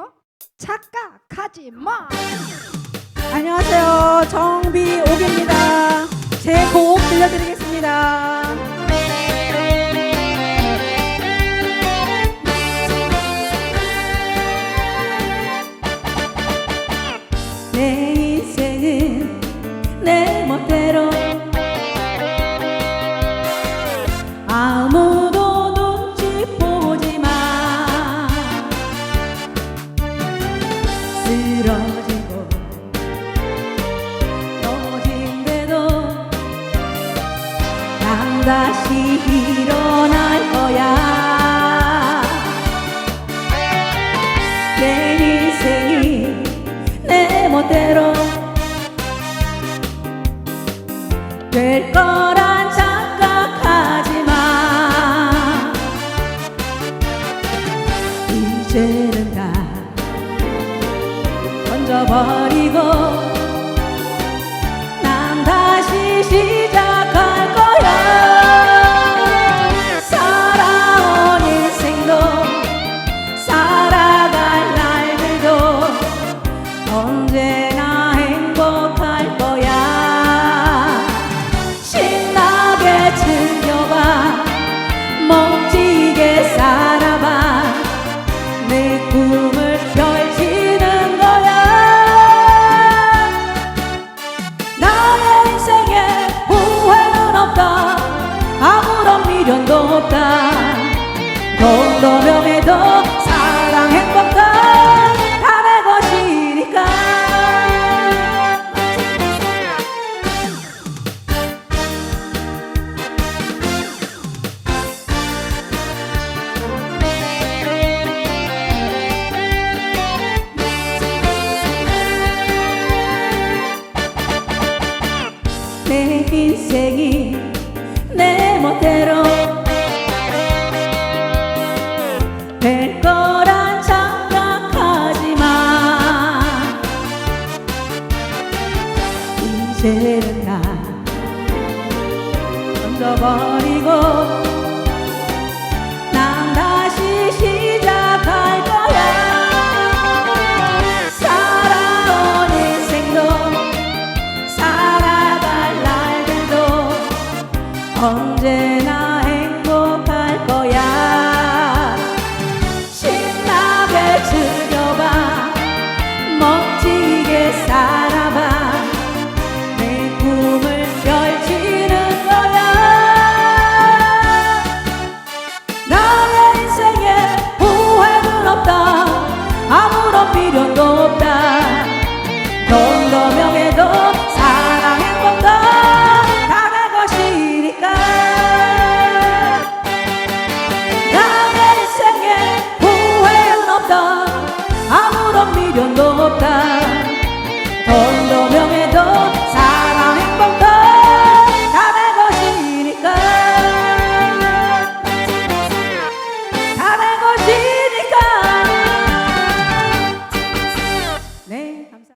말고 착각하지 마. 안녕하세요. 정비옥입니다. 제곡 다시 일어날 거야. 내 인생이 내 멋대로 될 거란 착각하지 마 이제는 다 던져버리고 난 다시 미련도 없다. 돈도 명예도 사랑 행복도 다내 것이니까. 내 인생이 내 멋대로. 될 거란 착각하지 마 이제는 나 던져버리고 언제나 행복할 거야. 신나게 즐겨봐. 멋지게 살아봐. 내 꿈을 펼치는 거야. 나의 인생에 후회는 없다. 아무런 미련도